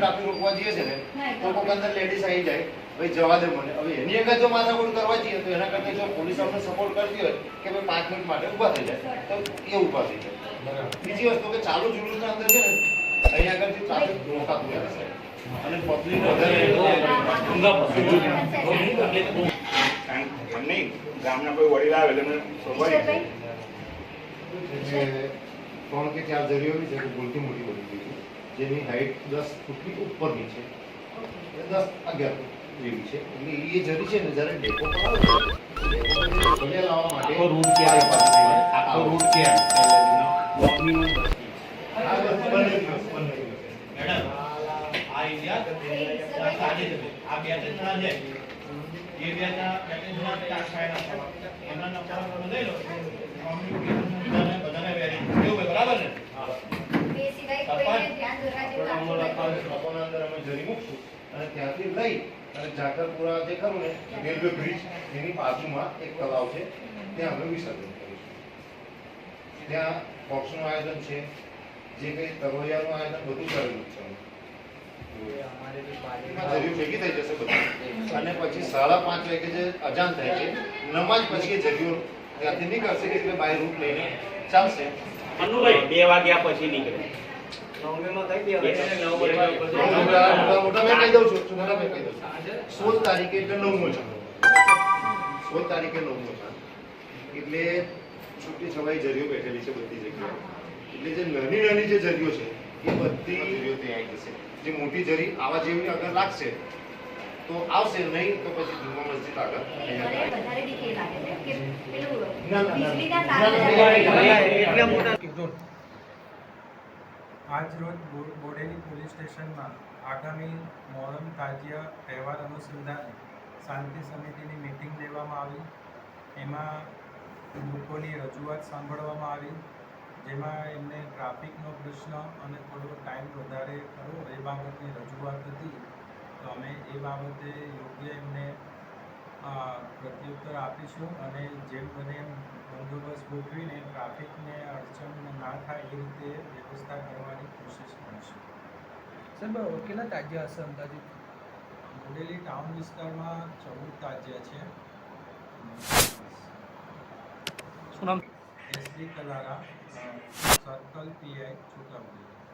કે અંદર લેડીઝ આવી જાય ભાઈ જવા દે મને. હવે એની આગળ જો માથાકૂટ કરવા જઈએ તો એના કરતા જો પોલીસ આપણે સપોર્ટ કરતી હોય કે ભાઈ પાંચ મિનિટ માટે ઊભા થઈ જાય તો એ ઊભા થઈ જાય. બીજી વસ્તુ કે ચાલુ જુલુસના અંદર છે ને અહીંયા આગળથી ટ્રાફિક રોકાતું રહે છે. અને પબ્લિક વધારે નહીં ગામના કોઈ વડીલ આવે એટલે મને ત્રણ કે ચાર જરૂરી છે કે ભૂલથી મોટી બની ગઈ છે. જેની હાઈટ દસ ફૂટની ઉપરની છે. દસ અગિયાર ફૂટ જેવી છે. એટલે એ જરી છે ને જ્યારે ડેપો પર આવે લાવવા માટે રૂટ ક્યારે આ આખો રૂટ ક્યાં? આ બે એમના નંબર લઈ લો. બધાને બધાને વેરી બરાબર ને? લોકોના અંદર અમે જરી છે, ત્યાં અમે વિસર્જન કરીશું. ત્યાં બોક્સનું આયોજન બધું અને પછી સાડા પાંચ વાગે જે અજાન થાય છે, નમાજ પછી જરીઓ ત્યાંથી નીકળશે એટલે બાય રૂટ લઈને ચાલશે. મનુભાઈ બે વાગ્યા પછી નીકળે. સોળ તારીખે એટલે નવમો ચાંદ સોળ તારીખે નવમો ચાંદ એટલે છૂટી છવાઈ જરીઓ બેઠેલી છે બધી જગ્યાએ એટલે જે નાની નાની જે જરીઓ છે એ બધી જરીઓ ત્યાં આવી જશે જે મોટી જરી આવા જેવી આગળ લાગશે તો આવશે નહીં તો પછી જુમ્મા મસ્જિદ આગળ આગળ ના, ના, ના. આજ રોજ બો- બોડેલી પોલીસ સ્ટેશનમાં આગામી મોહરમ તાજિયા તહેવાર અનુસંધાને શાંતિ સમિતિની મિટિંગ લેવામાં આવી. એમાં લોકોની રજૂઆત સાંભળવામાં આવી, જેમાં એમને ટ્રાફિકનો પ્રશ્ન અને થોડો ટાઈમ વધારે કરવો એ બાબતની રજૂઆત હતી. તો અમે એ બાબતે યોગ્ય એમને પ્રત્યુત્તર આપીશું અને જેમ બને એમ બંદોબસ્ત ગોઠવીને ટ્રાફિકને ના થાય એ રીતે વ્યવસ્થા કરવાની કોશિશ કરીશું સાહેબ કેટલા તાજ્યા હશે અંદાજિત? બોડેલી ટાઉન વિસ્તારમાં ચૌદ તાજ્યા છે. શું નામ? SD કલારા circle PI Chhota Udepur